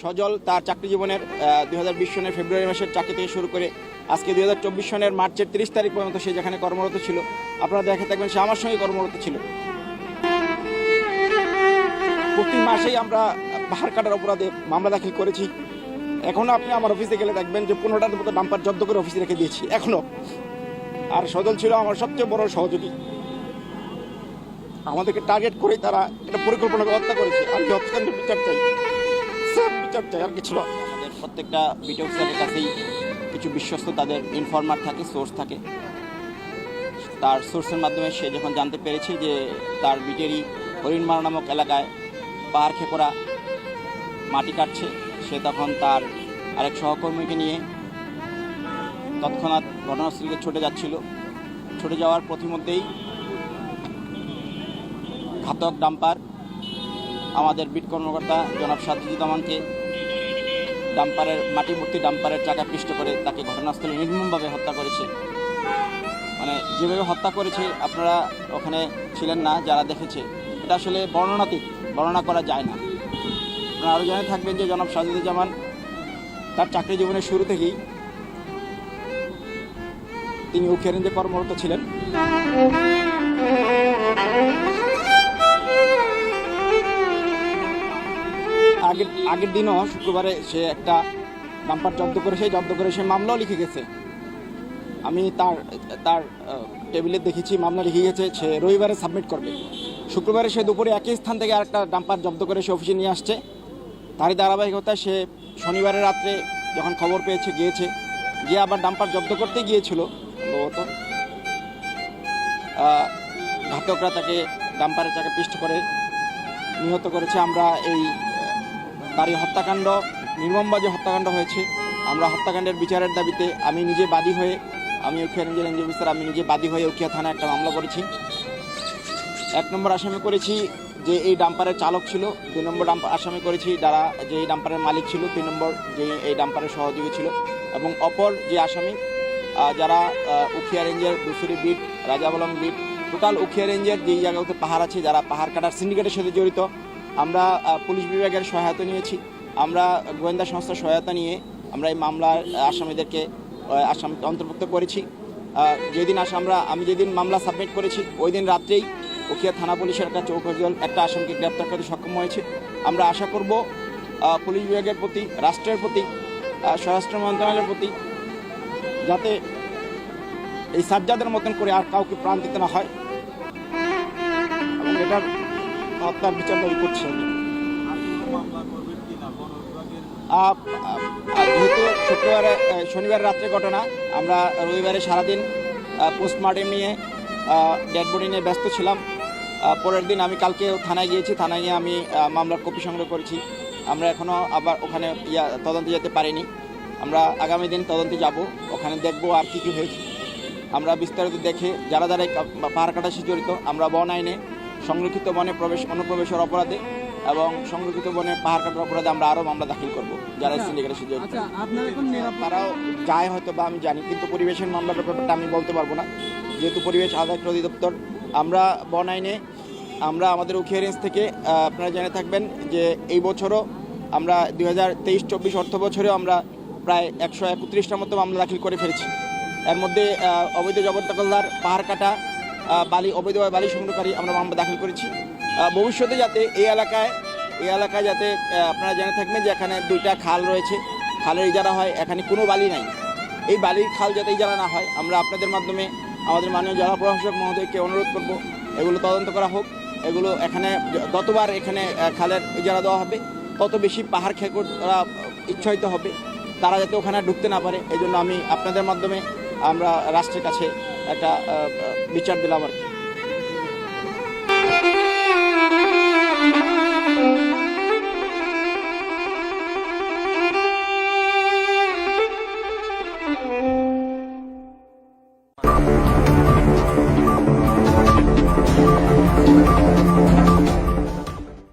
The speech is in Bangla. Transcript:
সজল তার চাকরি জীবনের দুই হাজার বিশ সনের ফেব্রুয়ারি মাসের চাকরি থেকে শুরু করে আজকে দুই হাজার চব্বিশ সনের মার্চের তিরিশ তারিখ পর্যন্ত সে যেখানে কর্মরত ছিল। আপনারা দেখে থাকবেন সে আমার সঙ্গে কর্মরত ছিল। প্রতি মাসেই আমরা পাহাড় কাটার অপরাধে মামলা দাখিল করেছি। এখনও আপনি আমার অফিসে গেলে দেখবেন যে পনেরোটার মতো ডাম্পার জব্দ করে অফিসে রেখে দিয়েছি, এখনও। আর সজল ছিল আমার সবচেয়ে বড় সহযোগী। আমাদেরকে টার্গেট করে তারা এটা পরিকল্পনা হত্যা করেছে। আমি হত্যাকাণ্ডের বিচার চাই। চাই আর কিছু আমাদের প্রত্যেকটা বিটি অফিসারের কাছেই কিছু বিশ্বস্ত তাদের ইনফরমার থাকে সোর্স থাকে। তার সোর্সের মাধ্যমে সে যখন জানতে পেরেছে যে তার বিটেরই হরিণমারা নামক এলাকায় পাহাড় খেকোরা মাটি কাটছে, সে তখন তার আরেক সহকর্মীকে নিয়ে তৎক্ষণাৎ ঘটনাস্থলীতে ছুটে যাচ্ছিল। ছুটে যাওয়ার প্রতিমধ্যেই ঘাতক ডাম্পার, আমাদের বিট কর্মকর্তা জনাব সাজিদুজ্জামানকে ডাম্পারের, মাটি ভর্তি ডাম্পারের চাকা পিষ্ট করে তাকে ঘটনাস্থলে নির্মমভাবে হত্যা করেছে। মানে যেভাবে হত্যা করেছে, আপনারা ওখানে ছিলেন না, যারা দেখেছে। এটা আসলে বর্ণনাতীত, বর্ণনা করা যায় না। আপনারা আরও জেনে থাকবেন যে জনাব সাজিদুজ্জামান তার চাকরি জীবনের শুরু থেকেই তিনি যে কর্মরত ছিলেন। আগের আগের দিনও শুক্রবারে সে একটা নাম্বার জব্দ করে সে জব্দ করে সে মামলাও লিখে গেছে। আমি তার তার টেবিলে দেখেছি, মামলা লিখে গেছে, সে রবিবারে সাবমিট করবে। শুক্রবারে সে দুপুরে একই স্থান থেকে আরেকটা ডাম্পার জব্দ করে সে অফিসে নিয়ে আসছে। তারই ধারাবাহিকতায় সে শনিবারের রাত্রে যখন খবর পেয়েছে, গিয়েছে, গিয়ে আবার ডাম্পার জব্দ করতে গিয়েছিল। সম্ভবত ঘাতকরা তাকে ডাম্পারের চাকে পিষ্ট করে নিহত করেছে। আমরা এই আহ, তারই হত্যাকাণ্ড নির্মমবাজে হত্যাকাণ্ড হয়েছে। আমরা হত্যাকাণ্ডের বিচারের দাবিতে আমি নিজে বাদী হয়ে আমি উখিয়া রেঞ্জের রেঞ্জ অফিসার আমি নিজে বাদী হয়ে উখিয়া থানায় একটা মামলা করেছি। এক নম্বর আসামি করেছি যে এই ডাম্পারের চালক ছিল দুই নম্বর ডাম্পার আসামি করেছি যারা যে এই ডাম্পারের মালিক ছিল তিন নম্বর যে এই ডাম্পারের সহযোগী ছিল। এবং অপর যে আসামি যারা উখিয়া রেঞ্জের Dusuri beat Rajabalam beat total Ukhiya রেঞ্জের যেই জায়গাতে পাহাড় আছে যারা পাহাড় কাটার সিন্ডিকেটের সাথে জড়িত আমরা পুলিশ বিভাগের সহায়তা নিয়েছি। আমরা গোয়েন্দা সংস্থার সহায়তা নিয়ে আমরা এই মামলার আসামিদেরকে আসাম অন্তর্ভুক্ত করেছি। যেদিন আসা, আমরা, আমি যেদিন মামলা সাবমিট করেছি ওই দিন রাত্রেই উখিয়া থানা পুলিশের কাছে চৌকজল একটা আসামিকে গ্রেপ্তার করতে সক্ষম হয়েছে। আমরা আশা করব পুলিশ বিভাগের প্রতি, রাষ্ট্রের প্রতি স্বরাষ্ট্র মন্ত্রণালয়ের প্রতি যাতে এই সাজ্জাদের মতন করে আর কাউকে প্রাণ দিতে না হয়। এটার হত্যার বিচার দাবি করছি যেহেতু শুক্রবারে শনিবার রাত্রে ঘটনা, আমরা রবিবারে সারাদিন পোস্টমর্টেম নিয়ে ডেড নিয়ে ব্যস্ত ছিলাম। পরের দিন আমি কালকে থানায় গিয়েছি, থানায় গিয়ে আমি মামলার কপি সংগ্রহ করেছি। আমরা এখনও আবার ওখানে ইয়া, তদন্তে যেতে পারিনি। আমরা আগামী দিন তদন্তে যাব, ওখানে দেখব আর কী কী হয়েছে। আমরা বিস্তারিত দেখে, যারা যারা পাহাড় কাটা সাথে জড়িত, আমরা বন আইনে সংরক্ষিত বনে প্রবেশ অনুপ্রবেশের অপরাধে এবং সংরক্ষিত বনে পাহাড় কাটার অপরাধে আমরা আরও মামলা দাখিল করব যারা আচ্ছা, সিন্ডিকেটের জড়িত আচ্ছা নিরাপদ তারাও যায় হয়তো বা আমি জানি কিন্তু পরিবেশের মামলার ব্যাপারটা আমি বলতে পারব না। যেহেতু পরিবেশ আদায় অধিদপ্তর আমরা বন আইনে আমরা আমাদের উখিয়া রেঞ্জ থেকে আপনারা জেনে থাকবেন যে এই বছরও আমরা দুই হাজার তেইশ চব্বিশ অর্থ বছরেও আমরা প্রায় একশো একত্রিশটার মতো মামলা দাখিল করে ফেলেছি। এর মধ্যে অবৈধ জবরদখলদার পাহাড় কাটা বালি, অবৈধভাবে বালি সংগ্রহকারী আমরা মামলা দাখিল করেছি। ভবিষ্যতে যাতে এই এলাকায় এই এলাকায় যাতে আপনারা জেনে থাকবেন যে এখানে দুইটা খাল রয়েছে। খালের ইজারা হয়, এখানে কোনো বালি নাই। এই বালির খাল যাতে ইজারা না হয়, আমরা আপনাদের মাধ্যমে আমাদের মাননীয় জেলা প্রশাসক মহোদয়কে অনুরোধ করব, এগুলো তদন্ত করা হোক। এগুলো এখানে যতবার এখানে খালের ইজারা দেওয়া হবে, তত বেশি পাহাড় খেকোরা ইচ্ছায়িত হবে। তারা যাতে ওখানে ঢুকতে না পারে এই জন্য আমি আপনাদের মাধ্যমে আমরা রাষ্ট্রের কাছে একটা বিচার দিলাম আর কি